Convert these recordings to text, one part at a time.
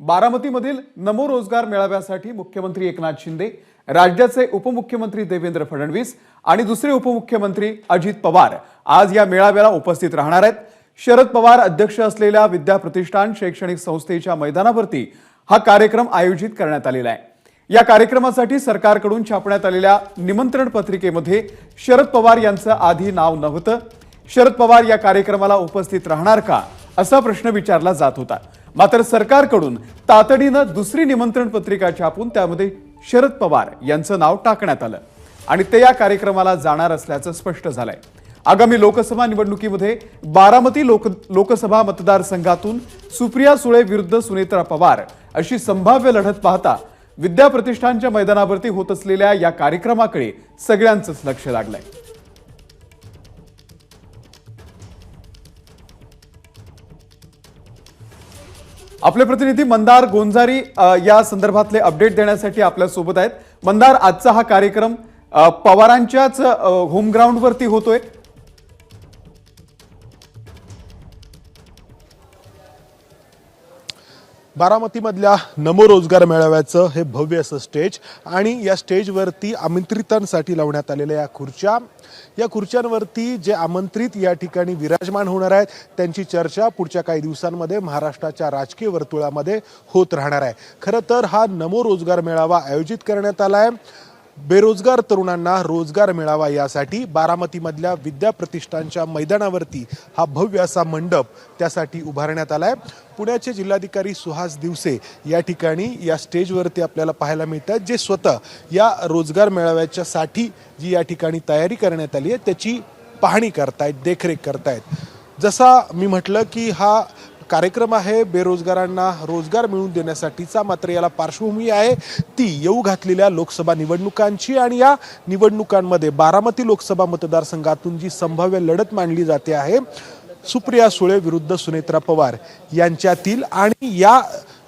बारामतीमधील नमो रोजगार मेळाव्यासाठी मुख्यमंत्री एकनाथ शिंदे राज्याचे उपमुख्यमंत्री देवेंद्र फडणवीस आणि दुसरे उपमुख्यमंत्री अजित पवार आज या मेळाव्याला उपस्थित राहणार आहेत. शरद पवार अध्यक्ष असलेल्या विद्या प्रतिष्ठान शैक्षणिक संस्थेच्या मैदानावरती हा कार्यक्रम आयोजित करण्यात आलेला आहे. या कार्यक्रमासाठी सरकारकडून छापण्यात आलेल्या निमंत्रण पत्रिकेमध्ये शरद पवार यांचं आधी नाव नव्हतं. शरद पवार या कार्यक्रमाला उपस्थित राहणार का असा प्रश्न विचारला जात होता. मात्र सरकारकडून तातडीनं दुसरी निमंत्रण पत्रिका छापून त्यामध्ये शरद पवार यांचं नाव टाकण्यात आलं. आणि ते या कार्यक्रमाला जाणार असल्याचं स्पष्ट झालंय. आगामी लोकसभा निवडणुकीमध्ये बारामती लोक लोकसभा मतदारसंघातून सुप्रिया सुळे विरुद्ध सुनेत्रा पवार अशी संभाव्य लढत पाहता विद्या प्रतिष्ठानच्या मैदानावरती होत असलेल्या या कार्यक्रमाकडे सगळ्यांचंच लक्ष लागलंय. आपले प्रतिनिधी मंदार गोंजारी या संदर्भातले अपडेट देण्यासाठी आपल्यासोबत आहेत. मंदार आजचा हा कार्यक्रम पवारांच्याच होमग्राऊंडवरती होतोय. बारामतीमधल्या नमो रोजगार मेळाव्याचं हे भव्य असं स्टेज आणि या स्टेजवरती आमंत्रितांसाठी लावण्यात आलेल्या या खुर्च्या. या खुर्च्यांवरती जे आमंत्रित या ठिकाणी विराजमान होणार आहेत त्यांची चर्चा पुढच्या काही दिवसांमध्ये महाराष्ट्राच्या राजकीय वर्तुळामध्ये होत राहणार आहे. खरं तर हा नमो रोजगार मेळावा आयोजित करण्यात आला आहे. बेरोजगार तरुणांना रोजगार मिळावा यासाठी बारामतीमधल्या विद्या प्रतिष्ठानच्या मैदानावरती हा भव्य असा मंडप त्यासाठी उभारण्यात आला आहे पुण्याचे जिल्हाधिकारी सुहास दिवसे या ठिकाणी या स्टेजवरती आपल्याला पाहायला मिळतात जे स्वतः या रोजगार मेळाव्याच्या साठी जी या ठिकाणी तयारी करण्यात आली आहे त्याची पाहणी करतायत देखरेख करतायत. जसा मी म्हटलं की हा कार्यक्रम आहे. बेरोजगारांना रोजगार मिळवून देण्यासाठीचा मात्र याला पार्श्वभूमी आहे. ती येऊ घातलेल्या लोकसभा निवडणुकांची आणि या निवडणुकांमध्ये बारामती लोकसभा मतदारसंघातून जी संभाव्य लढत मांडली जाते आहे सुप्रिया सुळे विरुद्ध सुनेत्रा पवार यांच्यातील आणि या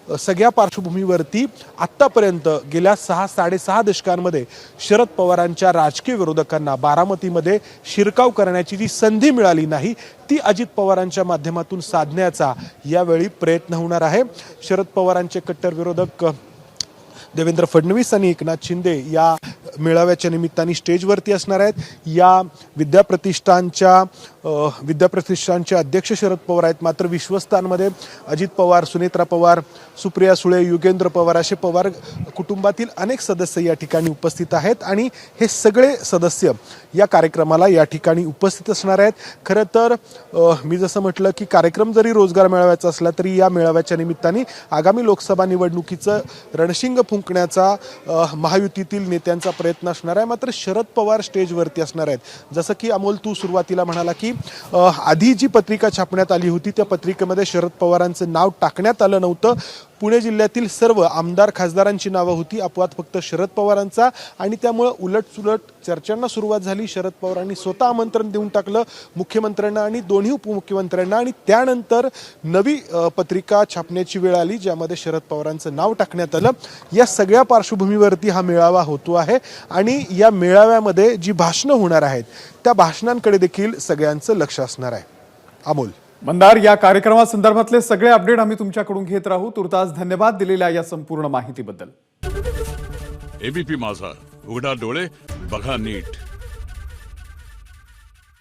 सगळ्या पार्श्वभूमीवरती आत्तापर्यंत गेल्या सहा साडेसहा दशकांमध्ये शरद पवारांच्या राजकीय विरोधकांना बारामतीमध्ये शिरकाव करण्याची जी संधी मिळाली नाही ती अजित पवारांच्या माध्यमातून साधण्याचा यावेळी प्रयत्न होणार आहे. शरद पवारांचे कट्टर विरोधक देवेंद्र फडणवीस आणि एकनाथ शिंदे या मेळाव्याच्या निमित्ताने स्टेजवरती असणार आहेत. या विद्याप्रतिष्ठानच्या विद्याप्रतिष्ठानचे अध्यक्ष शरद पवार आहेत. मात्र विश्वस्तांमध्ये अजित पवार सुनेत्रा पवार सुप्रिया सुळे युगेंद्र पवार असे पवार कुटुंबातील अनेक सदस्य या ठिकाणी उपस्थित आहेत आणि हे सगळे सदस्य या कार्यक्रमाला या ठिकाणी उपस्थित असणार आहेत. खरं तर मी जसं म्हटलं की कार्यक्रम जरी रोजगार मेळाव्याचा असला तरी या मेळाव्याच्या निमित्ताने आगामी लोकसभा निवडणुकीचं रणशिंग फुंकण्याचा महायुतीतील नेत्यांचा प्रयत्न असणार आहे. मात्र शरद पवार स्टेजवरती असणार आहेत. जसं की अमोल तू सुरुवातीला म्हणाला की की आधी जी पत्रिका छापण्यात आली होती त्या पत्रिकेमध्ये शरद पवारांचं नाव टाकण्यात आलं नव्हतं. पुणे जिल्ह्यातील सर्व आमदार खासदारांची नावं होती. अपवाद फक्त शरद पवारांचा आणि त्यामुळं उलटसुलट चर्चांना सुरुवात झाली. शरद पवारांनी स्वतः आमंत्रण देऊन टाकलं मुख्यमंत्र्यांना आणि दोन्ही उपमुख्यमंत्र्यांना आणि त्यानंतर नवी पत्रिका छापण्याची वेळ आली ज्यामध्ये शरद पवारांचं नाव टाकण्यात आलं. या सगळ्या पार्श्वभूमीवरती हा मेळावा होतो आहे आणि या मेळाव्यामध्ये जी भाषणं होणार आहेत त्या भाषणांकडे देखील सगळ्यांचं लक्ष असणार आहे. अमोल. मंदार या कार्यक्रमासंदर्भातले सगळे अपडेट आम्ही तुमच्याकडून घेत राहू. तुर्तास धन्यवाद दिलेल्या या संपूर्ण माहितीबद्दल. एबीपी माझा. उघडा डोळे बघा नीट.